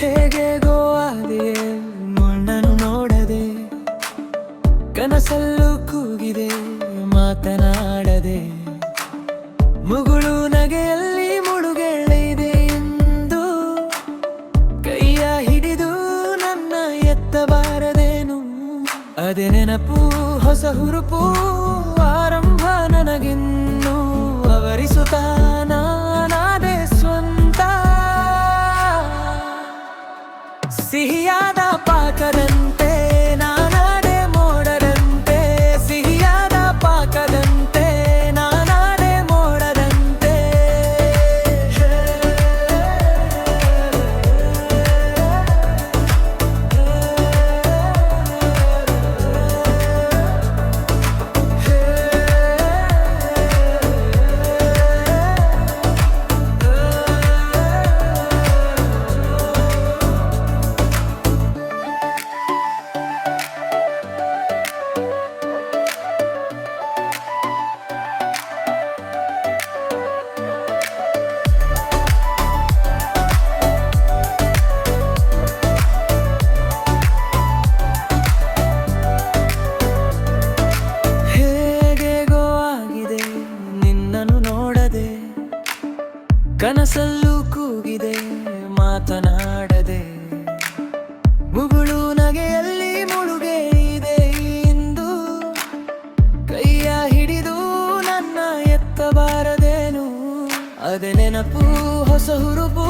ಹೇಗೆಗೋ ಆದೆಯೇ ಮಣ್ಣನ್ನು ನೋಡದೆ? ಕನಸಲ್ಲೂ ಕೂಗಿದೆ ಮಾತನಾಡದೆ. ಮುಗುಳು ನಗೆಯಲ್ಲಿ ಮುಳುಗೆಳೆದೆ ಎಂದು ಕೈಯ ಹಿಡಿದು ನನ್ನ ಎತ್ತಬಾರದೇನು? ಅದೇ ನೆನಪು, ಹೊಸ ಹುರುಪು, ಆರಂಭ ನನಗಿನ್ನು ಅವರಿಸುತ್ತ ನಾನಾದೆ ಸ್ವಂತ ಸಿಹಿಯಾದ ಪಾಕದಂತೆ ಕನಸಲ್ಲೂ ಕೂಗಿದೆ, ಮಾತನಾಡದೆ. ಮುಗುಳು ನಗೆಯಲ್ಲಿ ಮುಳುಗೆ ಇದೆ ಇಂದು. ಕೈಯ ಹಿಡಿದು ನನ್ನ ಎತ್ತಬಾರದೇನು? ಅದೇ ನೆನಪು, ಹೊಸ ಹುರುಪು.